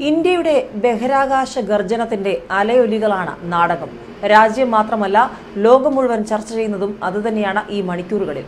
ഇന്ത്യയുടെ ബഹിരാകാശ ഗർജനത്തിന്റെ അലയൊലികളാണ് നാടകം. രാജ്യം മാത്രമല്ല ലോകം മുഴുവൻ ചർച്ച ചെയ്യുന്നതും അതുതന്നെയാണ് ഈ മണിക്കൂറുകളിൽ.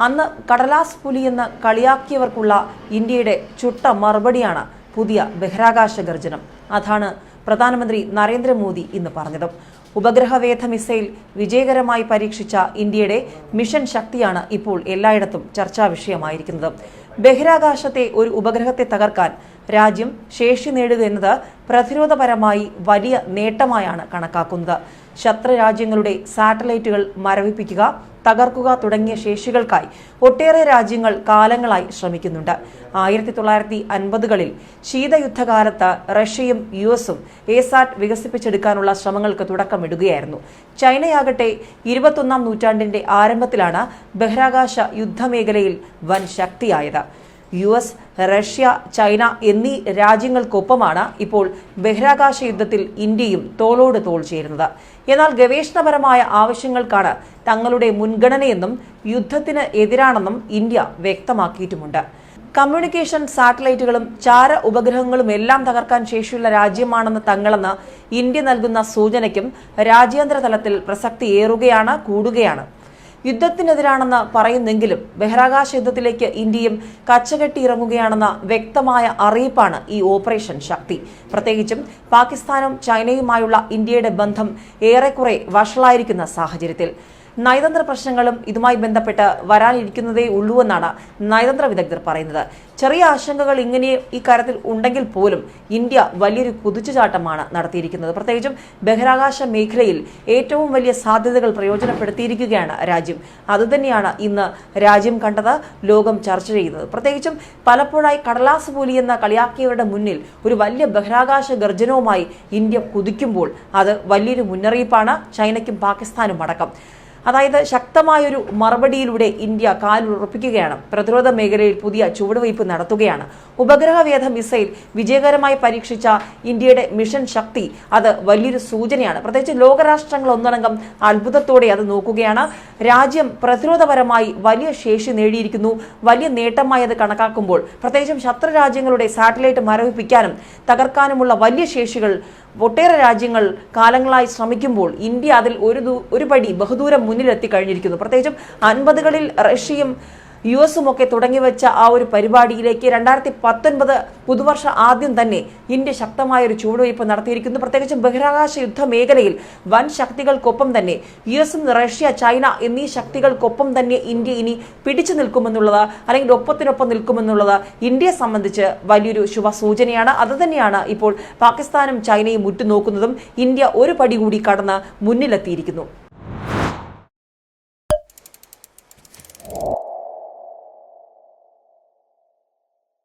അന്ന് കടലാസ് പുലി എന്ന് കളിയാക്കിയവർക്കുള്ള ഇന്ത്യയുടെ ചുട്ട മറുപടിയാണ് പുതിയ ബഹിരാകാശ ഗർജനം. അതാണ് പ്രധാനമന്ത്രി നരേന്ദ്രമോദി ഇന്ന് പറഞ്ഞത്. ഉപഗ്രഹവേധ മിസൈൽ വിജയകരമായി പരീക്ഷിച്ച ഇന്ത്യയുടെ മിഷൻ ശക്തിയാണ് ഇപ്പോൾ എല്ലായിടത്തും ചർച്ചാ വിഷയമായിരിക്കുന്നത്. ബഹിരാകാശത്തെ ഒരു ഉപഗ്രഹത്തെ തകർക്കാൻ രാജ്യം ശേഷി നേടുക എന്നത് പ്രതിരോധപരമായി വലിയ നേട്ടമായാണ് കണക്കാക്കുന്നത്. ശത്രു രാജ്യങ്ങളുടെ സാറ്റലൈറ്റുകൾ മരവിപ്പിക്കുക തകർക്കുക തുടങ്ങിയ ശേഷികൾക്കായി ഒട്ടേറെ രാജ്യങ്ങൾ കാലങ്ങളായി ശ്രമിക്കുന്നുണ്ട്. ആയിരത്തി തൊള്ളായിരത്തി അൻപതുകളിൽ ശീതയുദ്ധകാലത്ത് റഷ്യയും യു എസും എസാറ്റ് വികസിപ്പിച്ചെടുക്കാനുള്ള ശ്രമങ്ങൾക്ക് തുടക്കമിടുകയായിരുന്നു. ചൈനയാകട്ടെ ഇരുപത്തൊന്നാം നൂറ്റാണ്ടിന്റെ ആരംഭത്തിലാണ് ബഹിരാകാശ യുദ്ധമേഖലയിൽ വൻ ശക്തിയായത്. യു എസ് റഷ്യ ചൈന എന്നീ രാജ്യങ്ങൾക്കൊപ്പമാണ് ഇപ്പോൾ ബഹിരാകാശ യുദ്ധത്തിൽ ഇന്ത്യയും തോളോട് തോൾ ചേരുന്നത്. എന്നാൽ ഗവേഷണപരമായ ആവശ്യങ്ങൾക്കാണ് തങ്ങളുടെ മുൻഗണനയെന്നും യുദ്ധത്തിന് എതിരാണെന്നും ഇന്ത്യ വ്യക്തമാക്കിയിട്ടുമുണ്ട്. കമ്മ്യൂണിക്കേഷൻ സാറ്റലൈറ്റുകളും ചാര ഉപഗ്രഹങ്ങളും എല്ലാം തകർക്കാൻ ശേഷിയുള്ള രാജ്യമാണെന്ന് തങ്ങളെന്ന് ഇന്ത്യ നൽകുന്ന സൂചനയ്ക്കും രാജ്യാന്തര തലത്തിൽ പ്രസക്തി ഏറുകയാണ് കൂടുകയാണ്. യുദ്ധത്തിനെതിരാണെന്ന് പറയുന്നെങ്കിലും ബഹിരാകാശ യുദ്ധത്തിലേക്ക് ഇന്ത്യയും കച്ചകെട്ടി ഇറങ്ങുകയാണെന്ന വ്യക്തമായ അറിയിപ്പാണ് ഈ ഓപ്പറേഷൻ ശക്തി. പ്രത്യേകിച്ചും പാകിസ്ഥാനും ചൈനയുമായുള്ള ഇന്ത്യയുടെ ബന്ധം ഏറെക്കുറെ വഷളായിരിക്കുന്ന സാഹചര്യത്തിൽ. നയതന്ത്ര പ്രശ്നങ്ങളും ഇതുമായി ബന്ധപ്പെട്ട് വരാനിരിക്കുന്നതേ ഉള്ളൂവെന്നാണ് നയതന്ത്ര വിദഗ്ധർ പറയുന്നത്. ചെറിയ ആശങ്കകൾ ഇങ്ങനെ ഈ കാര്യത്തിൽ ഉണ്ടെങ്കിൽ പോലും ഇന്ത്യ വലിയൊരു കുതിച്ചുചാട്ടമാണ് നടത്തിയിരിക്കുന്നത്. പ്രത്യേകിച്ചും ബഹിരാകാശ മേഖലയിൽ ഏറ്റവും വലിയ സാധ്യതകൾ പ്രയോജനപ്പെടുത്തിയിരിക്കുകയാണ് രാജ്യം. അതുതന്നെയാണ് ഇന്ന് രാജ്യം കണ്ടത് ലോകം ചർച്ച ചെയ്യുന്നത്. പ്രത്യേകിച്ചും പലപ്പോഴായി കടലാസ് പോലി എന്ന കളിയാക്കിയവരുടെ മുന്നിൽ ഒരു വലിയ ബഹിരാകാശ ഗർജനവുമായി ഇന്ത്യ കുതിക്കുമ്പോൾ അത് വലിയൊരു മുന്നറിയിപ്പാണ്. ചൈനയ്ക്കും പാകിസ്ഥാനും അടക്കം. അതായത് ശക്തമായൊരു മറുപടിയിലൂടെ ഇന്ത്യ കാലുറപ്പിക്കുകയാണ് പ്രതിരോധ മേഖലയിൽ പുതിയ ചുവടുവയ്പ് നടത്തുകയാണ്. ഉപഗ്രഹവേധ മിസൈൽ വിജയകരമായി പരീക്ഷിച്ച ഇന്ത്യയുടെ മിഷൻ ശക്തി അത് വലിയൊരു സൂചനയാണ്. പ്രത്യേകിച്ച് ലോകരാഷ്ട്രങ്ങൾ ഒന്നടങ്കം അത്ഭുതത്തോടെ അത് നോക്കുകയാണ്. രാജ്യം പ്രതിരോധപരമായി വലിയ ശേഷി നേടിയിരിക്കുന്നു. വലിയ നേട്ടമായി അത് കണക്കാക്കുമ്പോൾ പ്രത്യേകിച്ചും ശത്രു രാജ്യങ്ങളുടെ സാറ്റലൈറ്റ് മരവിപ്പിക്കാനും തകർക്കാനുമുള്ള വലിയ ശേഷികൾ ഒട്ടേറെ രാജ്യങ്ങൾ കാലങ്ങളായി ശ്രമിക്കുമ്പോൾ ഇന്ത്യ അതിൽ ഒരു ഒരു പടി ബഹുദൂരം മുന്നിലെത്തി കഴിഞ്ഞിരിക്കുന്നു. പ്രത്യേകിച്ചും അൻപതുകളിൽ റഷ്യയും യു എസും ഒക്കെ തുടങ്ങിവെച്ച ആ ഒരു പരിപാടിയിലേക്ക് രണ്ടായിരത്തി പത്തൊൻപത് പുതുവർഷ ആദ്യം തന്നെ ഇന്ത്യ ശക്തമായ ഒരു ചുവടുവയ്പ് നടത്തിയിരിക്കുന്നു. പ്രത്യേകിച്ചും ബഹിരാകാശ യുദ്ധ മേഖലയിൽ വൻ ശക്തികൾക്കൊപ്പം തന്നെ യു എസും റഷ്യ ചൈന എന്നീ ശക്തികൾക്കൊപ്പം തന്നെ ഇന്ത്യ ഇനി പിടിച്ചു നിൽക്കുമെന്നുള്ളത് അല്ലെങ്കിൽ ഒപ്പത്തിനൊപ്പം നിൽക്കുമെന്നുള്ളത് ഇന്ത്യയെ സംബന്ധിച്ച് വലിയൊരു ശുഭസൂചനയാണ്. അതുതന്നെയാണ് ഇപ്പോൾ പാകിസ്ഥാനും ചൈനയും ഉറ്റുനോക്കുന്നതും. ഇന്ത്യ ഒരു പടി കൂടി കടന്ന് മുന്നിലെത്തിയിരിക്കുന്നു.